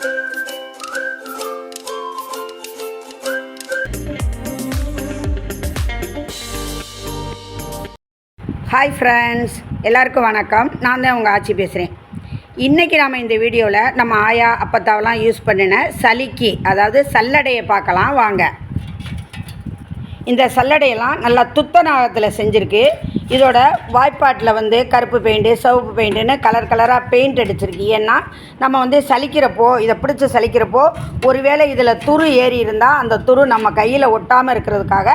Hi friends எல்லாருக்கும் வணக்கம். நான் தான் உங்கள் ஆட்சி பேசுகிறேன் இன்றைக்கி நாம் இந்த வீடியோவில் நம்ம ஆயா அப்பத்தாவெல்லாம் யூஸ் பண்ணின சலிக்கி அதாவது சல்லடையை பார்க்கலாம். வாங்க. இந்த சல்லடையெல்லாம் நல்லா துத்தநாகத்தில் செஞ்சுருக்கு. இதோட வாய்ப்பாட்டில் வந்து கருப்பு பெயிண்ட்டு சிவப்பு பெயிண்ட்டுன்னு கலர் கலராக பெயிண்ட் அடிச்சிருக்கு. ஏன்னா நம்ம வந்து சலிக்கிறப்போ இதை பிடிச்சி சலிக்கிறப்போ ஒருவேளை இதில் துரு ஏறி இருந்தால் அந்த துரு நம்ம கையில் ஒட்டாமல் இருக்கிறதுக்காக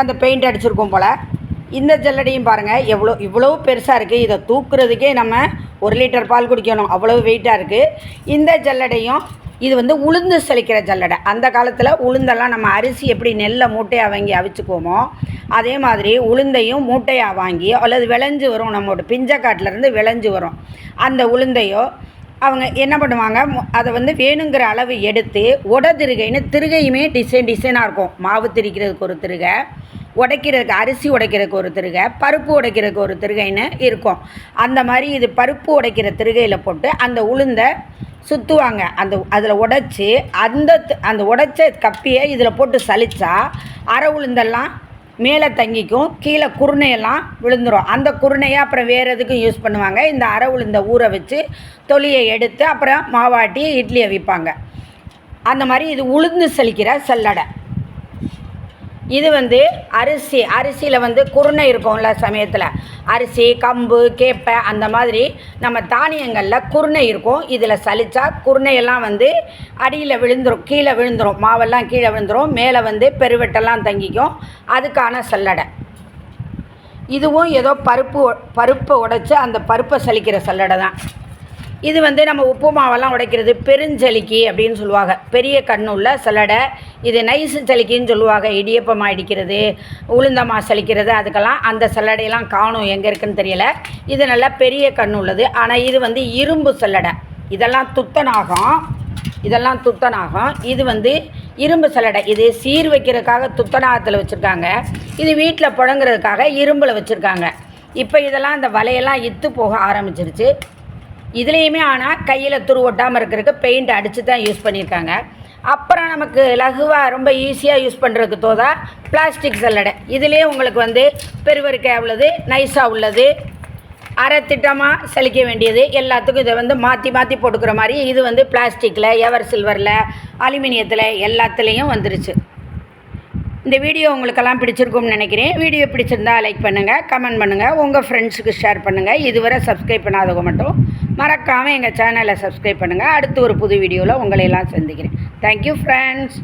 அந்த பெயிண்ட் அடிச்சிருக்கோம் போல். இந்த ஜல்லடையும் பாருங்கள் எவ்வளோ இவ்வளோ பெருசாக இருக்குது இதை தூக்குறதுக்கே நம்ம ஒரு லிட்டர் பால் குடிக்கணும். அவ்வளோ வெயிட்டாக இருக்குது இந்த ஜல்லடையும் இது வந்து உளுந்து செழிக்கிற ஜல்லடை. அந்த காலத்தில் உளுந்தெல்லாம் நம்ம அரிசி எப்படி நெல்லை மூட்டையாக வாங்கி அவிச்சுக்குவோமோ அதே மாதிரி உளுந்தையும் மூட்டையாக வாங்கி அல்லது விளைஞ்சு வரும் நம்மளோட பிஞ்சக்காட்டிலேருந்து விளைஞ்சு வரும். அந்த உளுந்தையோ அவங்க என்ன பண்ணுவாங்க அதை வந்து வேணுங்கிற அளவு எடுத்து உட திருகைன்னு திருகையுமே டிசைன் டிசைனாக இருக்கும். மாவு திரிக்கிறதுக்கு ஒரு திருகை உடைக்கிறதுக்கு அரிசி உடைக்கிறதுக்கு ஒரு திருகை பருப்பு உடைக்கிறதுக்கு ஒரு திருகைன்னு இருக்கும். அந்த மாதிரி இது பருப்பு உடைக்கிற திருகையில் போட்டு அந்த உளுந்தை சுற்றுவாங்க அந்த அதில் உடைச்சி அந்த த- அந்த உடைச்ச கப்பியை இதில் போட்டு சலிச்சா அரை உளுந்தெல்லாம் மேலே தங்கிக்கும் கீழே குருணையெல்லாம் விழுந்துரும். அந்த குருணையை அப்புறம் வேறு எதுக்கும் யூஸ் பண்ணுவாங்க? இந்த அரை உளுந்த ஊற வச்சு தொலியை எடுத்து அப்புறம் மாவாட்டி இட்லியை விற்பாங்க. அந்த மாதிரி இது உளுந்து சலிக்கிற சல்லடை. இது வந்து அரிசி அரிசியில் வந்து குருணை இருக்கும்ல சமயத்தில். அரிசி கம்பு கேப்பை அந்த மாதிரி நம்ம தானியங்களில் குருணை இருக்கும். இதில் சலிச்சா குருணையெல்லாம் வந்து அடியில் விழுந்துடும் கீழே விழுந்துடும் மாவெல்லாம் கீழே விழுந்துடும் மேலே வந்து பெருவெட்டெல்லாம் தங்கிக்கும். அதுக்கான சல்லடை. இதுவும் ஏதோ பருப்பு பருப்பை உடைச்சி அந்த பருப்பை சலிக்கிற சல்லடை தான். இது வந்து நம்ம உப்பு மாவெல்லாம் உடைக்கிறது பெருஞ்சலிக்கி அப்படின்னு சொல்லுவாங்க. பெரிய கண்ணுள்ள சல்லடை இது நைஸு சலிக்கின்னு சொல்லுவாங்க. இடியப்பமாக இடிக்கிறது உளுந்தமா சலிக்கிறது அதுக்கெல்லாம் அந்த சல்லடையெல்லாம் காணும். எங்கே இருக்குன்னு தெரியல. இது நல்லா பெரிய கண்ணு உள்ளது. ஆனால் இது வந்து இரும்பு சல்லடை இதெல்லாம் துத்தனாகும் இதெல்லாம் துத்தனாகும் இது வந்து இரும்பு சல்லடை இது சீர் வைக்கிறதுக்காக துத்தநாகத்தில் வச்சுருக்காங்க. இது வீட்டில் புழங்குறதுக்காக இரும்பில் வச்சுருக்காங்க. இப்போ இதெல்லாம் இந்த வலையெல்லாம் இத்து போக ஆரம்பிச்சிருச்சு. இதுலேயுமே ஆனால் கையில் துரு ஒட்டாமல் இருக்கிறதுக்கு பெயிண்ட் அடித்து தான் யூஸ் பண்ணியிருக்காங்க. அப்புறம் நமக்கு லகுவாக ரொம்ப ஈஸியாக யூஸ் பண்ணுறதுக்கு தோதா பிளாஸ்டிக் சல்லடை இதுலேயே உங்களுக்கு வந்து பெருவரிக்காய் உள்ளது நைஸாக உள்ளது அரை திட்டமாக சலிக்க வேண்டியது எல்லாத்துக்கும் இதை வந்து மாற்றி மாற்றி போட்டுக்கிற மாதிரி இது வந்து பிளாஸ்டிக்கில் எவர் சில்வரில் அலுமினியத்தில் எல்லாத்துலேயும் வந்துருச்சு. இந்த வீடியோ உங்களுக்கெல்லாம் பிடிச்சிருக்கும்னு நினைக்கிறேன். வீடியோ பிடிச்சிருந்தா லைக் பண்ணுங்கள் கமெண்ட் பண்ணுங்கள் உங்கள் ஃப்ரெண்ட்ஸுக்கு ஷேர் பண்ணுங்கள் இதுவரை சப்ஸ்கிரைப் பண்ணாதவங்க மட்டும் மறக்காமல் எங்கள் சேனலை சப்ஸ்கிரைப் பண்ணுங்கள் அடுத்து ஒரு புது வீடியோவில் உங்களையெல்லாம் சந்திக்கிறேன். Thank you friends